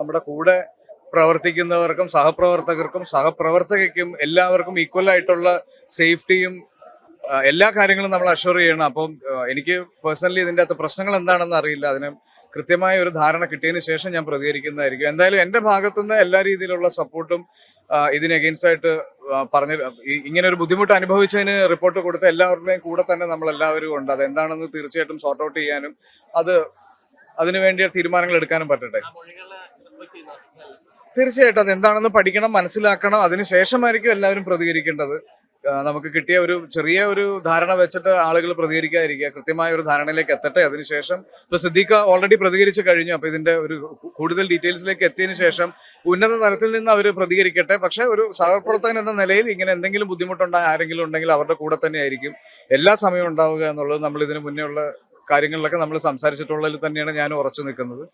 നമ്മുടെ കൂടെ പ്രവർത്തിക്കുന്നവർക്കും സഹപ്രവർത്തകർക്കും സഹപ്രവർത്തകയ്ക്കും എല്ലാവർക്കും ഈക്വൽ ആയിട്ടുള്ള സേഫ്റ്റിയും എല്ലാ കാര്യങ്ങളും നമ്മൾ അഷ്വർ ചെയ്യണം. അപ്പം എനിക്ക് പേഴ്സണലി ഇതിന്റെ അകത്ത് പ്രശ്നങ്ങൾ എന്താണെന്ന് അറിയില്ല. അതിന് കൃത്യമായ ഒരു ധാരണ കിട്ടിയതിന് ശേഷം ഞാൻ പ്രതികരിക്കുന്നതായിരിക്കും. എന്തായാലും എന്റെ ഭാഗത്തുനിന്ന് എല്ലാ രീതിയിലുള്ള സപ്പോർട്ടും ഇതിന് ആയിട്ട് പറഞ്ഞ ഇങ്ങനെ ഒരു ബുദ്ധിമുട്ട് അനുഭവിച്ചതിന് റിപ്പോർട്ട് കൊടുത്ത എല്ലാവരുടെയും കൂടെ തന്നെ നമ്മൾ എല്ലാവരും ഉണ്ട്. അത് എന്താണെന്ന് തീർച്ചയായിട്ടും സോർട്ട് ഔട്ട് ചെയ്യാനും അത് അതിനു വേണ്ടിയ തീരുമാനങ്ങൾ എടുക്കാനും പറ്റട്ടെ. തീർച്ചയായിട്ടും അത് എന്താണെന്ന് പഠിക്കണം മനസ്സിലാക്കണം. അതിനുശേഷമായിരിക്കും എല്ലാവരും പ്രതികരിക്കേണ്ടത്. നമുക്ക് കിട്ടിയ ഒരു ചെറിയ ഒരു ധാരണ വെച്ചിട്ട് ആളുകൾ പ്രതികരിക്കാതിരിക്കുക. കൃത്യമായ ഒരു ധാരണയിലേക്ക് എത്തട്ടെ. അതിനുശേഷം ഇപ്പൊ സിദ്ദീഖ ഓൾറെഡി പ്രതികരിച്ചു കഴിഞ്ഞു. അപ്പൊ ഇതിന്റെ ഒരു കൂടുതൽ ഡീറ്റെയിൽസിലേക്ക് എത്തിയതിനു ശേഷം ഉന്നത തലത്തിൽ നിന്ന് അവർ പ്രതികരിക്കട്ടെ. പക്ഷെ ഒരു സഹപ്രവർത്തകൻ എന്ന നിലയിൽ ഇങ്ങനെ എന്തെങ്കിലും ബുദ്ധിമുട്ടുണ്ടായ ആരെങ്കിലും ഉണ്ടെങ്കിൽ അവരുടെ കൂടെ തന്നെ ആയിരിക്കും. എല്ലാ സമയവും ഉണ്ടാവുക എന്നുള്ളത് നമ്മൾ ഇതിനു മുന്നേ ഉള്ള കാര്യങ്ങളിലൊക്കെ നമ്മൾ സംസാരിച്ചിട്ടുള്ളതിൽ തന്നെയാണ് ഞാൻ ഉറച്ചു നിൽക്കുന്നത്.